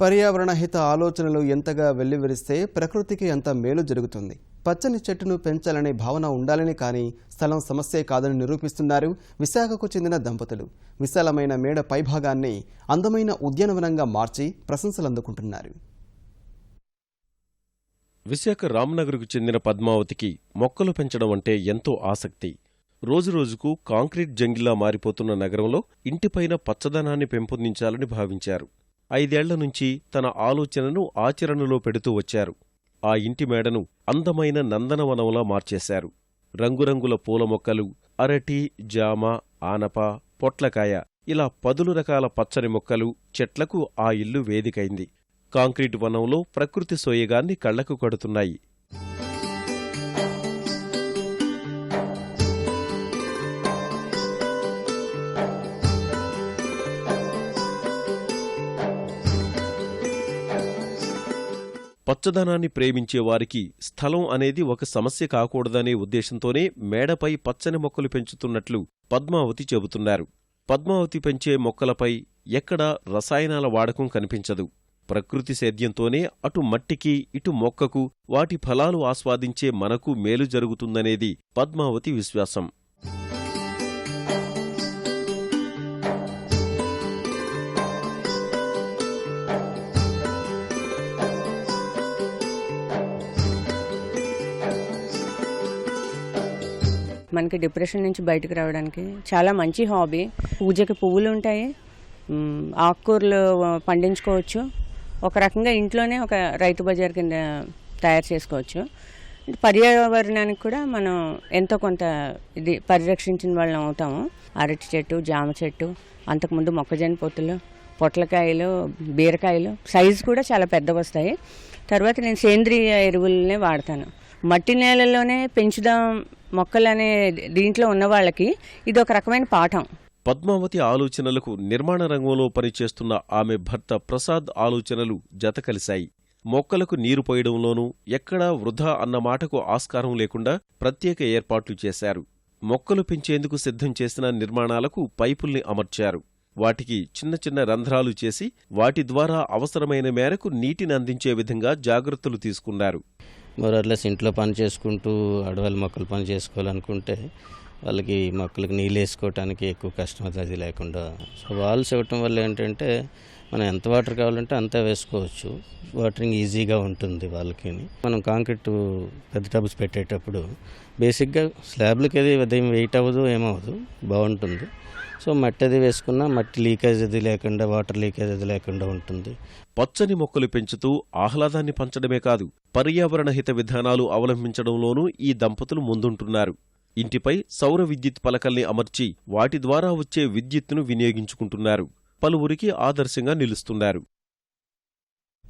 పర్యావరణ హిత ఆలోచనలు ఎంతగా వెల్లివిరిస్తే ప్రకృతికి అంత మేలు జరుగుతుంది. పచ్చని చెట్టును పెంచాలనే భావన ఉండాలని కానీ స్థలం సమస్యే కాదని నిరూపిస్తున్నారు విశాఖకు చెందిన దంపతులు. విశాలమైన మేడ పైభాగాన్ని అందమైన ఉద్యానవనంగా మార్చి ప్రశంసలు అందుకుంటున్నారు విశాఖ రామ్నగర్కు చెందిన పద్మావతికి మొక్కలు పెంచడం అంటే ఎంతో ఆసక్తి. రోజురోజుకు కాంక్రీట్ జంగిల్లా మారిపోతున్న నగరంలో ఇంటిపైన పచ్చదనాన్ని పెంపొందించాలని భావించారు. ఐదేళ్ళ నుంచి తన ఆలోచనను ఆచరణలో పెడుతూ వచ్చారు. ఆ ఇంటి మేడను అందమైన నందనవనంలా మార్చేశారు. రంగురంగుల పూల మొక్కలు అరటి జామ ఆనప పొట్లకాయ ఇలా పదులు రకాల పచ్చని మొక్కలు చెట్లకు ఆ ఇల్లు వేదికైంది. కాంక్రీట్ వనంలో ప్రకృతి సోయగాన్ని కళ్ళకు కడుతున్నాయి. పచ్చదనాన్ని ప్రేమించే వారికి స్థలం అనేది ఒక సమస్య కాకూడదనే ఉద్దేశంతోనే మేడపై పచ్చని మొక్కలు పెంచుతున్నట్లు పద్మావతి చెబుతున్నారు. పద్మావతి పెంచే మొక్కలపై ఎక్కడా రసాయనాల వాడకం కనిపించదు. ప్రకృతి సేద్యంతోనే అటు మట్టికి ఇటు మొక్కకు వాటి ఫలాలు ఆస్వాదించే మనకు మేలు జరుగుతుందనేది పద్మావతి విశ్వాసం. మనకి డిప్రెషన్ నుంచి బయటకు రావడానికి చాలా మంచి హాబీ. పూజకి పువ్వులు ఉంటాయి. ఆకుకూరలు పండించుకోవచ్చు. ఒక రకంగా ఇంట్లోనే ఒక రైతు బజార్ కింద తయారు చేసుకోవచ్చు. పర్యావరణానికి కూడా మనం ఎంతో కొంత ఇది పరిరక్షించిన వాళ్ళం అవుతాము. అరటి చెట్టు జామ చెట్టు అంతకుముందు మొక్కజొన్న పొత్తులు పొట్లకాయలు బీరకాయలు సైజు కూడా చాలా పెద్దవి వస్తాయి. తర్వాత నేను సేంద్రియ ఎరువులనే వాడతాను. మట్టి నేలల్లోనే పెంచుదాం మొక్కలనే దీంట్లో ఉన్న వాళ్ళకి ఇది ఒక రకమైన పాఠం. పద్మావతి ఆలోచనలకు నిర్మాణ రంగంలో పనిచేస్తున్న ఆమె భర్త ప్రసాద్ ఆలోచనలు జతకలిశాయి మొక్కలకు నీరు పోయడంలోనూ ఎక్కడా వృధా అన్న మాటకు ఆస్కారం లేకుండా ప్రత్యేక ఏర్పాట్లు చేశారు. మొక్కలు పెంచేందుకు సిద్ధం చేసిన నిర్మాణాలకు పైపుల్ని అమర్చారు. వాటికి చిన్న చిన్న రంధ్రాలు చేసి వాటి ద్వారా అవసరమైన మేరకు నీటిని అందించే విధంగా జాగ్రత్తలు తీసుకున్నారు. మోరర్లెస్ ఇంట్లో పని చేసుకుంటూ అడవుల మొక్కలు పని చేసుకోవాలనుకుంటే వాళ్ళకి మొక్కలకు నీళ్ళు వేసుకోవటానికి ఎక్కువ కష్టం అది లేకుండా. సో వాల్స్ ఇవ్వటం వల్ల ఏంటంటే మనం ఎంత వాటర్ కావాలంటే అంతే వేసుకోవచ్చు. వాటరింగ్ ఈజీగా ఉంటుంది వాళ్ళకి మనం కాంక్రీట్ పెద్ద టబ్స్ పెట్టేటప్పుడు బేసిక్గా స్లాబ్లకి అది ఉదయం వెయిట్ అవ్వదు ఏమవ్వదు బాగుంటుంది. సో మట్టి అది వేసుకున్నా మట్టి లీకేజ్ అది లేకుండా వాటర్ లీకేజ్ అది లేకుండా ఉంటుంది. పచ్చని మొక్కలు పెంచుతూ ఆహ్లాదాన్ని పంచడమే కాదు పర్యావరణ హిత విధానాలు అవలంబించడంలోనూ ఈ దంపతులు ముందుంటున్నారు. ఇంటిపై సౌర విద్యుత్ పలకల్ని అమర్చి వాటి ద్వారా వచ్చే విద్యుత్తును వినియోగించుకుంటున్నారు. పలువురికి ఆదర్శంగా నిలుస్తున్నారు.